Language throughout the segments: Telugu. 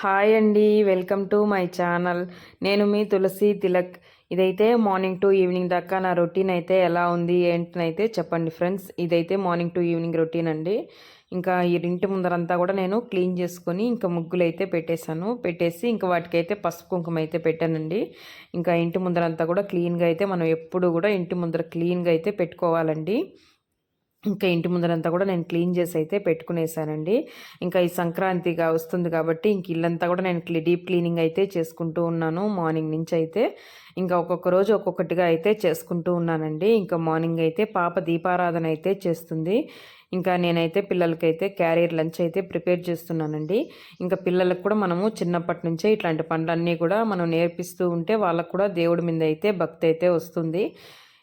హాయ్ అండి వెల్కమ్ టు మై ఛానల్. నేను మీ తులసి తిలక్. ఇదైతే మార్నింగ్ టు ఈవినింగ్ దాకా నా రొటీన్ అయితే ఎలా ఉంది ఏంటనైతే చెప్పండి ఫ్రెండ్స్. ఇదైతే మార్నింగ్ టు ఈవినింగ్ రొటీన్ అండి. ఇంకా ఈ ఇంటి ముందరంతా కూడా నేను క్లీన్ చేసుకొని ఇంకా ముగ్గులు అయితే పెట్టేశాను. పెట్టేసి ఇంకా వాటికైతే పసుపు కుంకుమ అయితే పెట్టానండి. ఇంకా ఇంటి ముందరంతా కూడా క్లీన్గా అయితే మనం ఎప్పుడు కూడా ఇంటి ముందర క్లీన్గా అయితే పెట్టుకోవాలండి. ఇంకా ఇంటి ముందరంతా కూడా నేను క్లీన్ చేసి అయితే పెట్టుకునేసానండి. ఇంకా ఈ సంక్రాంతిగా వస్తుంది కాబట్టి ఇంక ఇల్లంతా కూడా నేను డీప్ క్లీనింగ్ అయితే చేసుకుంటూ ఉన్నాను. మార్నింగ్ నుంచి అయితే ఇంకా ఒక్కొక్క రోజు ఒక్కొక్కటిగా అయితే చేసుకుంటూ ఉన్నానండి. ఇంకా మార్నింగ్ అయితే పాప దీపారాధన అయితే చేస్తుంది. ఇంకా నేనైతే పిల్లలకైతే క్యారియర్ లంచ్ అయితే ప్రిపేర్ చేస్తున్నానండి. ఇంకా పిల్లలకు కూడా మనము చిన్నప్పటి నుంచే ఇట్లాంటి పనులన్నీ కూడా మనం నేర్పిస్తూ ఉంటే వాళ్ళకు కూడా దేవుడి మీద అయితే భక్తి అయితే వస్తుంది.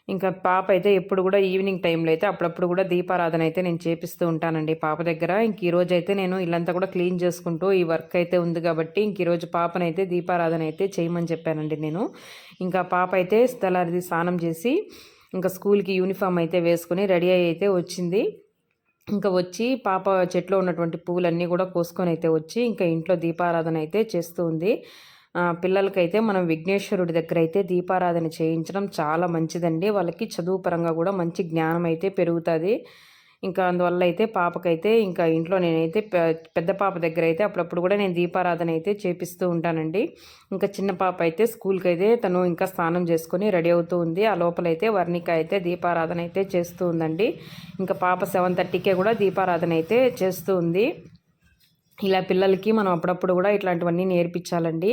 ఇంకా పాప అయితే ఎప్పుడు కూడా ఈవినింగ్ టైంలో అయితే అప్పుడప్పుడు కూడా దీపారాధన అయితే నేను చేపిస్తూ ఉంటానండి పాప దగ్గర. ఇంక ఈరోజు అయితే నేను ఇల్లంతా కూడా క్లీన్ చేసుకుంటూ ఈ వర్క్ అయితే ఉంది కాబట్టి ఇంక ఈరోజు పాపనైతే దీపారాధన అయితే చేయమని చెప్పానండి నేను. ఇంకా పాప అయితే స్థలాది స్నానం చేసి ఇంకా స్కూల్కి యూనిఫామ్ అయితే వేసుకుని రెడీ అయ్యి అయితే వచ్చింది. ఇంకా వచ్చి పాప చెట్లో ఉన్నటువంటి పువ్వులన్నీ కూడా కోసుకొని అయితే వచ్చి ఇంకా ఇంట్లో దీపారాధన అయితే చేస్తూ ఉంది. పిల్లలకైతే మనం విఘ్నేశ్వరుడి దగ్గర అయితే దీపారాధన చేయించడం చాలా మంచిదండి. వాళ్ళకి చదువు పరంగా కూడా మంచి జ్ఞానం అయితే పెరుగుతుంది. ఇంకా అందువల్ల అయితే పాపకైతే ఇంకా ఇంట్లో నేనైతే పెద్ద పాప దగ్గర అయితే అప్పుడప్పుడు కూడా నేను దీపారాధన అయితే చేపిస్తూ ఉంటానండి. ఇంకా చిన్న పాప అయితే స్కూల్కి అయితే తను ఇంకా స్నానం చేసుకొని రెడీ అవుతూ ఉంది. ఆ లోపలైతే వర్ణిక అయితే దీపారాధన అయితే చేస్తూ ఉందండి. ఇంకా పాప సెవెన్ థర్టీకే కూడా దీపారాధన అయితే చేస్తూ ఉంది. ఇలా పిల్లలకి మనం అప్పుడప్పుడు కూడా ఇట్లాంటివన్నీ నేర్పించాలండి.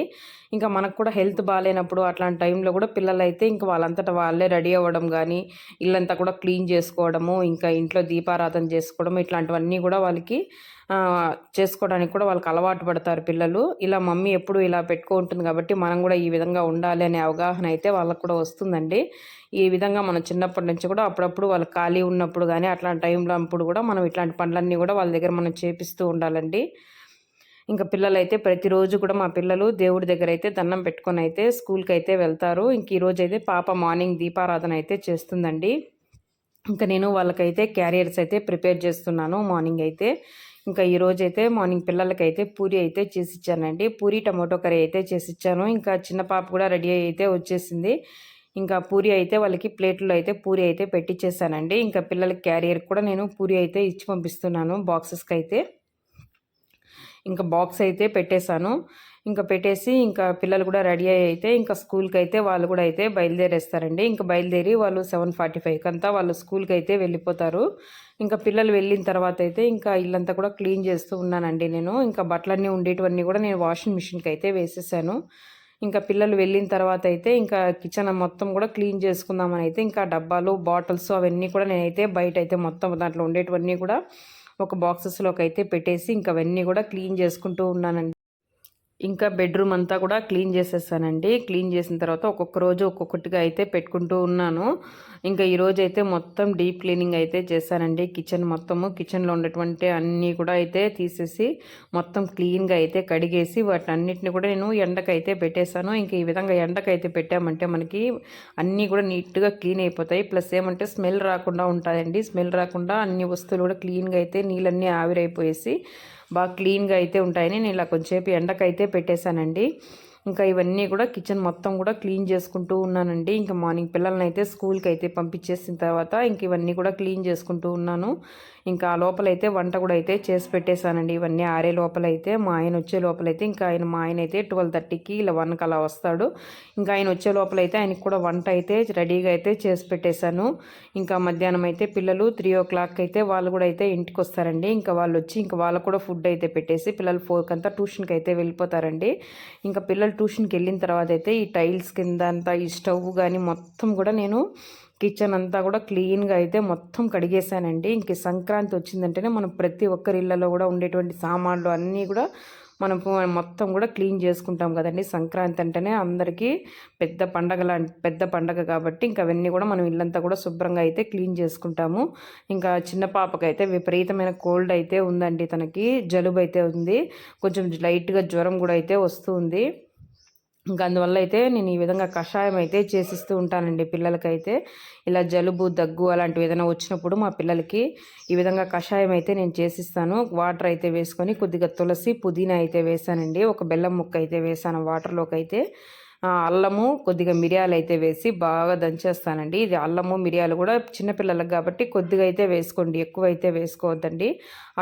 ఇంకా మనకు కూడా హెల్త్ బాగాలేనప్పుడు అట్లాంటి టైంలో కూడా పిల్లలు అయితే ఇంకా వాళ్ళంతటా వాళ్ళే రెడీ అవ్వడం కానీ ఇల్లంతా కూడా క్లీన్ చేసుకోవడము ఇంకా ఇంట్లో దీపారాధన చేసుకోవడం ఇట్లాంటివన్నీ కూడా వాళ్ళకి చేసుకోవడానికి కూడా వాళ్ళకి అలవాటు పడతారు పిల్లలు. ఇలా మమ్మీ ఎప్పుడు ఇలా పెట్టుకుంటుంది కాబట్టి మనం కూడా ఈ విధంగా ఉండాలి అనే అవగాహన అయితే వాళ్ళకు కూడా వస్తుందండి. ఈ విధంగా మనం చిన్నప్పటి నుంచి కూడా అప్పుడప్పుడు వాళ్ళు ఖాళీ ఉన్నప్పుడు కానీ అట్లాంటి టైంలో అప్పుడు కూడా మనం ఇట్లాంటి పనులన్నీ కూడా వాళ్ళ దగ్గర మనం చేపిస్తూ ఉండాలండి. ఇంకా పిల్లలు అయితే ప్రతిరోజు కూడా మా పిల్లలు దేవుడి దగ్గర అయితే దండం పెట్టుకొని అయితే స్కూల్కి అయితే వెళ్తారు. ఇంక ఈరోజు అయితే పాప మార్నింగ్ దీపారాధన అయితే చేస్తుందండి. ఇంకా నేను వాళ్ళకైతే క్యారియర్స్ అయితే ప్రిపేర్ చేస్తున్నాను మార్నింగ్ అయితే. ఇంకా ఈరోజు అయితే మార్నింగ్ పిల్లలకైతే పూరి అయితే చేసి ఇచ్చానండి పూరి టమాటో కర్రీ అయితే చేసి ఇచ్చాను ఇంకా చిన్న పాప కూడా రెడీ అయితే వచ్చేసింది. ఇంకా పూరి అయితే వాళ్ళకి ప్లేట్లో అయితే పూరి అయితే పెట్టించేసానండి ఇంకా పిల్లల క్యారియర్ కూడా నేను పూరి అయితే ఇచ్చి పంపిస్తున్నాను బాక్సెస్కి అయితే ఇంకా బాక్స్ అయితే పెట్టేశాను. ఇంకా పెట్టేసి ఇంకా పిల్లలు కూడా రెడీ అయ్యి అయితే ఇంకా స్కూల్కి అయితే వాళ్ళు కూడా అయితే బయలుదేరేస్తారండి. ఇంకా బయలుదేరి వాళ్ళు సెవెన్ ఫార్టీ ఫైవ్కి అంతా వాళ్ళు స్కూల్కి అయితే వెళ్ళిపోతారు. ఇంకా పిల్లలు వెళ్ళిన తర్వాత అయితే ఇంకా ఇల్లంతా కూడా క్లీన్ చేస్తూ ఉన్నానండి నేను. ఇంకా బట్టలన్నీ ఉండేటివన్నీ కూడా నేను వాషింగ్ మిషన్కి అయితే వేసేసాను. ఇంకా పిల్లలు వెళ్ళిన తర్వాత అయితే ఇంకా కిచెన్ మొత్తం కూడా క్లీన్ చేసుకుందామని అయితే ఇంకా డబ్బాలు బాటిల్స్ అవన్నీ కూడా నేనైతే బయట అయితే మొత్తం దాంట్లో ఉండేటివన్నీ కూడా ఒక బాక్సెస్లోకి అయితే పెట్టేసి ఇంకా అవన్నీ కూడా క్లీన్ చేసుకుంటూ ఉన్నానండి. ఇంకా బెడ్రూమ్ అంతా కూడా క్లీన్ చేసేసానండి. క్లీన్ చేసిన తర్వాత ఒక్కొక్క రోజు ఒక్కొక్కటిగా అయితే పెట్టుకుంటూ ఉన్నాను. ఇంకా ఈరోజు అయితే మొత్తం డీప్ క్లీనింగ్ అయితే చేశానండి. కిచెన్ మొత్తము కిచెన్లో ఉన్నటువంటి అన్నీ కూడా అయితే తీసేసి మొత్తం క్లీన్గా అయితే కడిగేసి వాటన్నిటిని కూడా నేను ఎండకైతే పెట్టేశాను. ఇంకా ఈ విధంగా ఎండకైతే పెట్టామంటే మనకి అన్నీ కూడా నీట్గా క్లీన్ అయిపోతాయి. ప్లస్ ఏమంటే స్మెల్ రాకుండా ఉంటాయండి. స్మెల్ రాకుండా అన్ని వస్తువులు కూడా క్లీన్గా అయితే నీళ్ళన్నీ ఆవిరైపోయేసి బాగా క్లీన్గా అయితే ఉంటాయని నేను ఇలా కొంచెంసేపు ఎండకైతే పెట్టేశానండి. ఇంకా ఇవన్నీ కూడా కిచెన్ మొత్తం కూడా క్లీన్ చేసుకుంటూ ఉన్నానండి. ఇంకా మార్నింగ్ పిల్లల్ని అయితే స్కూల్కి అయితే పంపించేసిన తర్వాత ఇంక ఇవన్నీ కూడా క్లీన్ చేసుకుంటూ ఉన్నాను. ఇంకా లోపలైతే వంట కూడా అయితే చేసి పెట్టేశానండి. ఇవన్నీ ఆరే లోపలైతే మా ఆయన వచ్చే లోపలైతే ఇంకా ఆయన మా ఆయన అయితే ట్వెల్వ్ థర్టీకి ఇలా వన్కి అలా వస్తాడు. ఇంకా ఆయన వచ్చే లోపలైతే ఆయనకి కూడా వంట అయితే రెడీగా అయితే చేసి పెట్టేశాను. ఇంకా మధ్యాహ్నం అయితే పిల్లలు త్రీ ఓ క్లాక్ అయితే వాళ్ళు కూడా అయితే ఇంటికి వస్తారండి. ఇంకా వాళ్ళు వచ్చి ఇంకా వాళ్ళకు కూడా ఫుడ్ అయితే పెట్టేసి పిల్లలు ఫోర్కి అంతా ట్యూషన్కి అయితే వెళ్ళిపోతారండి. ఇంకా పిల్లలు ట్యూషన్కి వెళ్ళిన తర్వాత అయితే ఈ టైల్స్ కింద అంతా ఈ స్టవ్ కానీ మొత్తం కూడా నేను కిచెన్ అంతా కూడా క్లీన్గా అయితే మొత్తం కడిగేశానండి. ఇంక సంక్రాంతి వచ్చిందంటేనే మనం ప్రతి ఒక్కరి ఇళ్ళలో కూడా ఉండేటువంటి సామాన్లు అన్నీ కూడా మనం మొత్తం కూడా క్లీన్ చేసుకుంటాం కదండి. సంక్రాంతి అంటేనే అందరికీ పెద్ద పండగ పెద్ద పండగ కాబట్టి ఇంకా అవన్నీ కూడా మనం ఇల్లంతా కూడా శుభ్రంగా అయితే క్లీన్ చేసుకుంటాము. ఇంకా చిన్న పాపకైతే విపరీతమైన కోల్డ్ అయితే ఉందండి తనకి. జలుబు అయితే ఉంది. కొంచెం లైట్గా జ్వరం కూడా అయితే వస్తుంది ఇంకా అందువల్ల అయితే నేను ఈ విధంగా కషాయం అయితే చేసిస్తూ ఉంటానండి పిల్లలకైతే. ఇలా జలుబు దగ్గు అలాంటివి ఏదైనా వచ్చినప్పుడు మా పిల్లలకి ఈ విధంగా కషాయం అయితే నేను చేసిస్తాను. వాటర్ అయితే వేసుకొని కొద్దిగా తులసి పుదీనా అయితే వేసానండి. ఒక బెల్లం ముక్క అయితే వేసాను. వాటర్లోకి అయితే అల్లము కొద్దిగా మిరియాలు అయితే వేసి బాగా దంచేస్తానండి. ఇది అల్లము మిరియాలు కూడా చిన్నపిల్లలకు కాబట్టి కొద్దిగా అయితే వేసుకోండి. ఎక్కువ అయితే వేసుకోవద్దండి.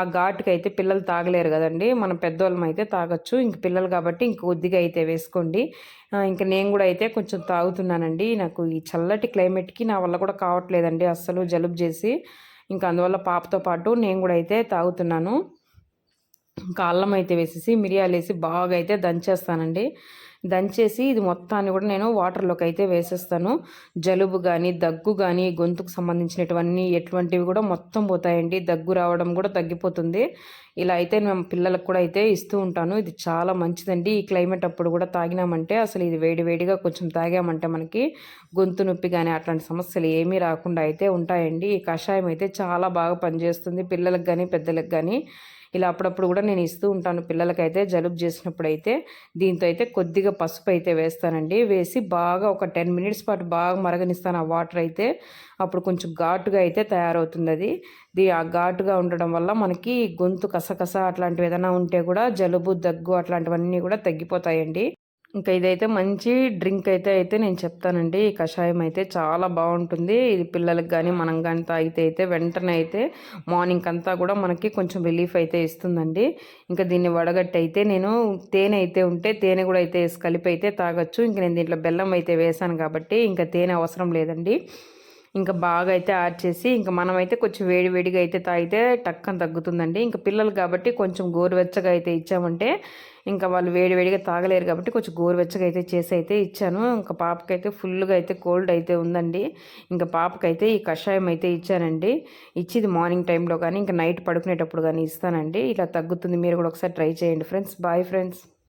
ఆ ఘాటుకి అయితే పిల్లలు తాగలేరు కదండి. మనం పెద్దవాళ్ళం అయితే తాగొచ్చు. ఇంక పిల్లలు కాబట్టి ఇంక కొద్దిగా అయితే వేసుకోండి. ఇంకా నేను కూడా అయితే కొంచెం తాగుతున్నానండి. నాకు ఈ చల్లటి క్లైమేట్కి నా వల్ల కూడా కావట్లేదండి అస్సలు జలుబు చేసి. ఇంకా అందువల్ల పాపతో పాటు నేను కూడా అయితే తాగుతున్నాను. ఇంకా అల్లం అయితే వేసేసి మిరియాలు వేసి బాగా అయితే దంచేస్తానండి. దంచేసి ఇది మొత్తాన్ని కూడా నేను వాటర్లోకి అయితే వేసేస్తాను. జలుబు కానీ దగ్గు కానీ గొంతుకు సంబంధించినటువన్నీ ఎటువంటివి కూడా మొత్తం పోతాయండి. దగ్గు రావడం కూడా తగ్గిపోతుంది. ఇలా అయితే మేము పిల్లలకు కూడా అయితే ఇస్తూ ఉంటాను. ఇది చాలా మంచిదండి. ఈ క్లైమేట్ అప్పుడు కూడా తాగినామంటే అసలు ఇది వేడి వేడిగా కొంచెం తాగామంటే మనకి గొంతు నొప్పి కానీ అట్లాంటి సమస్యలు ఏమీ రాకుండా అయితే ఉంటాయండి. ఈ కషాయం అయితే చాలా బాగా పనిచేస్తుంది. పిల్లలకు కానీ పెద్దలకు కానీ ఇలా అప్పుడప్పుడు కూడా నేను ఇస్తూ ఉంటాను. పిల్లలకైతే జలుబు చేసినప్పుడు అయితే దీంతో అయితే కొద్దిగా పసుపు అయితే వేస్తానండి. వేసి బాగా ఒక టెన్ మినిట్స్ పాటు బాగా మరగనిస్తాను. ఆ వాటర్ అయితే అప్పుడు కొంచెం ఘాటుగా అయితే తయారవుతుంది అది దీ ఆ ఘాటుగా ఉండడం వల్ల మనకి గొంతు కసకస అట్లాంటివి ఏదైనా ఉంటే కూడా జలుబు దగ్గు అట్లాంటివన్నీ కూడా తగ్గిపోతాయండి. ఇంకా ఇదైతే మంచి డ్రింక్ అయితే అయితే నేను చెప్తానండి. ఈ కషాయం అయితే చాలా బాగుంటుంది. ఇది పిల్లలకు కానీ మనం కానీ తాగితే అయితే వెంటనే అయితే మార్నింగ్ అంతా కూడా మనకి కొంచెం రిలీఫ్ అయితే ఇస్తుందండి. ఇంకా దీన్ని వడగట్టి అయితే నేను తేనె అయితే ఉంటే తేనె కూడా అయితే కలిపి అయితే తాగొచ్చు. ఇంకా నేను దీంట్లో బెల్లం అయితే వేసాను కాబట్టి ఇంకా తేనె అవసరం లేదండి. ఇంకా బాగా అయితే యాడ్ చేసి ఇంకా మనమైతే కొంచెం వేడివేడిగా అయితే తాగితే టక్కన తగ్గుతుందండి. ఇంకా పిల్లలు కాబట్టి కొంచెం గోరువెచ్చగా అయితే ఇచ్చామంటే ఇంకా వాళ్ళు వేడివేడిగా తాగలేరు కాబట్టి కొంచెం గోరువెచ్చగా అయితే చేసి అయితే ఇచ్చాను. ఇంకా పాపకైతే ఫుల్గా అయితే కోల్డ్ అయితే ఉందండి. ఇంకా పాపకైతే ఈ కషాయం అయితే ఇచ్చానండి. ఇచ్చింది మార్నింగ్ టైంలో కానీ ఇంకా నైట్ పడుకునేటప్పుడు కానీ ఇస్తానండి. ఇలా తగ్గుతుంది మీరు కూడా ఒకసారి ట్రై చేయండి ఫ్రెండ్స్. Bye friends.